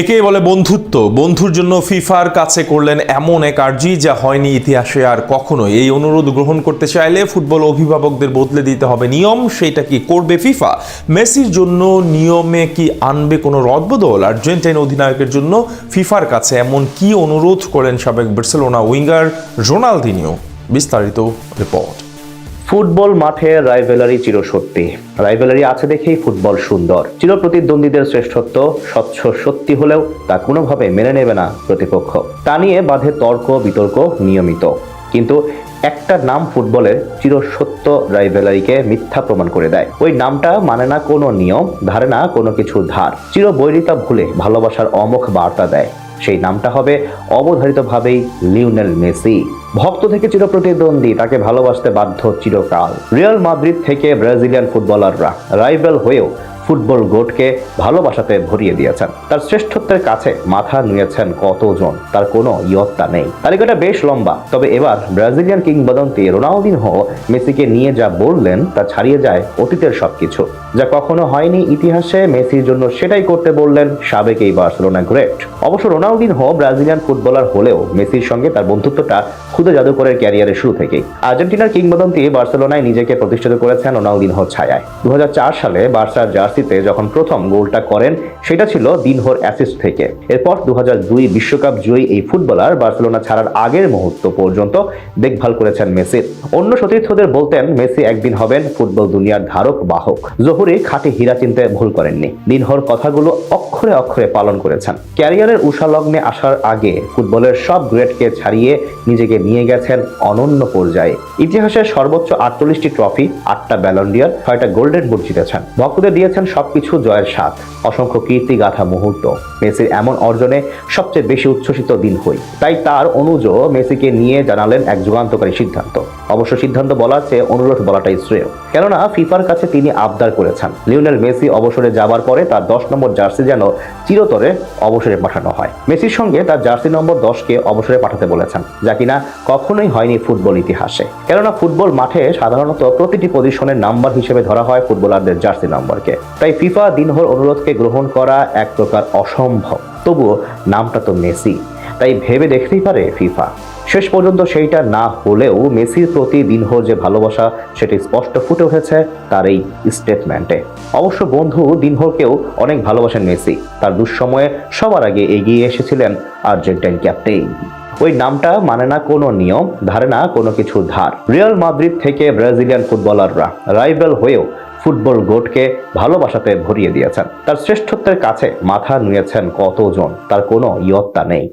একেই বলে বন্ধুত্ব। বন্ধুর জন্য ফিফার কাছে করলেন এমন এক আর্জি যা হয়নি ইতিহাসে আর কখনো এই অনুরোধ গ্রহণ করতে চাইলে ফুটবল অভিভাবকদের বদলে দিতে হবে নিয়ম, সেটা কি করবে ফিফা? মেসির জন্য নিয়মে কি আনবে কোনো রদবদল? আর্জেন্টাইন অধিনায়কের জন্য ফিফার কাছে এমন কি অনুরোধ করেন সাবেক বার্সেলোনা উইঙ্গার রোনালদিনিও? বিস্তারিত রিপোর্ট। ফুটবল মাঠে রাইভেলারি চিরসত্যি। রাইভেলারি আছে দেখেই ফুটবল সুন্দর। চিরপ্রতিদ্বন্দ্বীদের শ্রেষ্ঠত্ব স্বচ্ছ সত্যি হলেও তা কোনোভাবে মেনে নেবে না প্রতিপক্ষ। তা নিয়ে বাধে তর্ক, বিতর্ক নিয়মিত। কিন্তু একটা নাম ফুটবলের চিরসত্য রাইভেলারিকে মিথ্যা প্রমাণ করে দেয়। ওই নামটা মানে না কোনো নিয়ম, ধারে না কোনো কিছু ধার। চিরবৈরিতা ভুলে ভালোবাসার অমুখ বার্তা দেয়। সেই নামটা হবে অবধারিতভাবেই লিওনেল মেসি। ভক্ত থেকে চিরপ্রতিদ্বন্দ্বী তাকে ভালোবাসতে বাধ্য চিরকাল। রিয়াল মাদ্রিদ থেকে ব্রাজিলিয়ান ফুটবলাররা রাইভেল হয়েও ফুটবল গোটকে ভালোবাসাতে ভরিয়ে দিয়েছেন। তার শ্রেষ্ঠত্বের কাছে মাথা নুয়েছেন কতজন, তার কোনো ইয়ত্তা নেই। তালিকাটা বেশ লম্বা, তবে এবার ব্রাজিলিয়ান কিংবদন্তি রোনালদিনহো মেসিকে নিয়ে যা বললেন, তা ছাড়িয়ে যায় অতীতের সবকিছু, যা কখনো হয়নি ইতিহাসে। মেসির জন্য সেটাই করতে বললেন সাবেক এই বার্সেলোনা গ্রেট। অবশ্য রোনালদিনহো ব্রাজিলিয়ান ফুটবলার হলেও মেসির সঙ্গে তার বন্ধুত্বটা খুদে জাদুকরের ক্যারিয়ারের শুরু থেকেই। আর্জেন্টিনার কিংবদন্তি বার্সেলোনায় নিজেকে প্রতিষ্ঠিত করেছেন রোনালদিনহো ছায়ায়। দু হাজার চার সালে বার্সার জার্সিতে যখন প্রথম গোলটা করেন, সেটা ছিল দিনহোর অ্যাসিস্ট থেকে। এরপর দু বিশ্বকাপ জয়ী এই ফুটবলার বার্সেলোনা ছাড়ার আগের মুহূর্ত পর্যন্ত দেখভাল করেছেন মেসির অন্য সতীর্থদের বলতেন, মেসি একদিন হবেন ফুটবল দুনিয়ার ধারক বাহক। জহুরি খাঁটি হীরা চিনতে ভুল করেননি। দিনহর কথাগুলো অক্ষরে অক্ষরে পালন করেছেন। ক্যারিয়ারের উষালগ্নে আসার আগে ফুটবলের সব গ্রেটকে ছাড়িয়ে নিজেকে নিয়ে গেছেন অনন্য পর্যায়ে। ইতিহাসের সর্বোচ্চ আটচল্লিশটি ট্রফি, আটটা ব্যালন্ডিয়ার ছয়টা গোল্ডেন বুট জিতেছেন। ভক্তদের দিয়েছেন সবকিছু জয়ের স্বাদ। অসংখ্য কীর্তি গাথা মুহূর্ত। মেসির এমন অর্জনে সবচেয়ে বেশি উচ্ছ্বসিত দিন হই। তাই তার অনুজ মেসিকে নিয়ে জানালেন এক যুগান্তকারী সিদ্ধান্ত। অবশ্য সিদ্ধান্ত বলার চেয়ে অনুরোধ বলাটাই শ্রেয়। কেননা ফিফার কাছে তিনি আবদার করেছেন। লিওনেল মেসি অবসরে যাবার পরে তার দশ নম্বর জার্সি যেন চিরতরে অবসরে পাঠানো হয়। মেসির সঙ্গে তার জার্সি নম্বর দশকে অবসরে পাঠাতে বলেছেন, যা কিনা কখনোই হয়নি ফুটবল ইতিহাসে। কেননা ফুটবল মাঠে সাধারণত প্রতিটি পজিশনের নাম্বার হিসেবে ধরা হয় ফুটবলারদের জার্সি নম্বরকে। তাই ফিফা দিনহর অনুরোধকে গ্রহণ করা এক প্রকার অসম্ভব। তবুও নামটা তো মেসি। তাই ভেবে দেখতেই পারে ফিফা। শেষ পর্যন্ত সেইটা না হলেও মেসির প্রতি দিনহর যে ভালোবাসা, সেটি স্পষ্ট ফুটে উঠেছে তার এই স্টেটমেন্টে অবশ্য বন্ধু দিনহরকেও অনেক ভালোবাসেন মেসি। তার দুঃসময়ে সবার আগে এগিয়ে এসেছিলেন আর্জেন্টাইন ক্যাপ্টেন। ওই নামটা মানে না কোনো নিয়ম, ধারে না কোনো কিছু ধার। রিয়াল মাদ্রিদ থেকে ব্রাজিলিয়ান ফুটবলাররা, রাইভেল হয়েও ফুটবল গোটকে ভালোবাসাতে ভরিয়ে দিয়েছেন। তার শ্রেষ্ঠত্বের কাছে মাথা নুয়েছেন কতজন? তার কোনো ইয়ত্তা নেই।